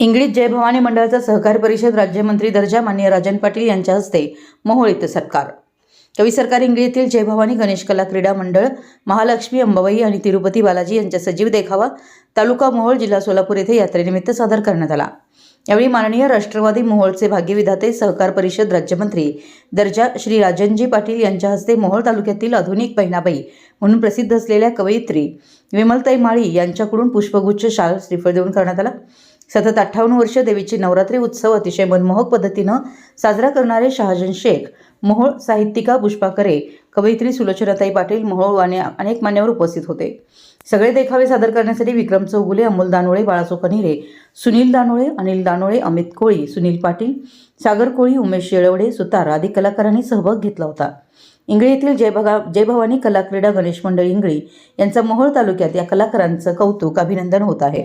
English जय भवानी मंडळाचा सहकार परिषद राज्यमंत्री दर्जा मान्य राजन पाटील यांच्या हस्ते मोहोळ इथं सत्कार. कवी सरकार इंगळी येथील जय भवानी गणेश कला क्रीडा मंडळ महालक्ष्मी अंबाबाई आणि तिरुपती बालाजी यांचा सजीव देखावा तालुका मोहोळ जिल्हा सोलापूर येथे यात्रेनिमित्त सादर करण्यात आला. यावेळी माननीय राष्ट्रवादी मोहोळचे भाग्यविधाते सहकार परिषद राज्यमंत्री दर्जा श्री राजनजी पाटील यांच्या हस्ते मोहोळ तालुक्यातील आधुनिक बहिणाबाई म्हणून प्रसिद्ध असलेल्या कवयित्री विमलताई माळी यांच्याकडून पुष्पगुच्छ शाल श्रीफळ देऊन करण्यात आला. सतत अठ्ठावन्न वर्ष देवीची नवरात्री उत्सव अतिशय मनमोहक पद्धतीनं साजरा करणारे शहाजन शेख मोहोळ साहित्यिका पुष्पा करे कवयित्री सुलोचनाताई पाटील मोहोळ आणि अनेक मान्यवर उपस्थित होते. सगळे देखावे सादर करण्यासाठी विक्रम चौगुले अमोल दानोळे बाळासो कनिरे सुनील दानोळे अनिल दानोळे अमित कोळी सुनील पाटील सागर कोळी उमेश येळवडे सुतार आदी कलाकारांनी सहभाग घेतला होता. इंगळी येथील जय भगा जय भवानी कला क्रीडा गणेश मंडळ इंगळी यांचा मोहोळ तालुक्यात या कलाकारांचं कौतुक अभिनंदन होत आहे.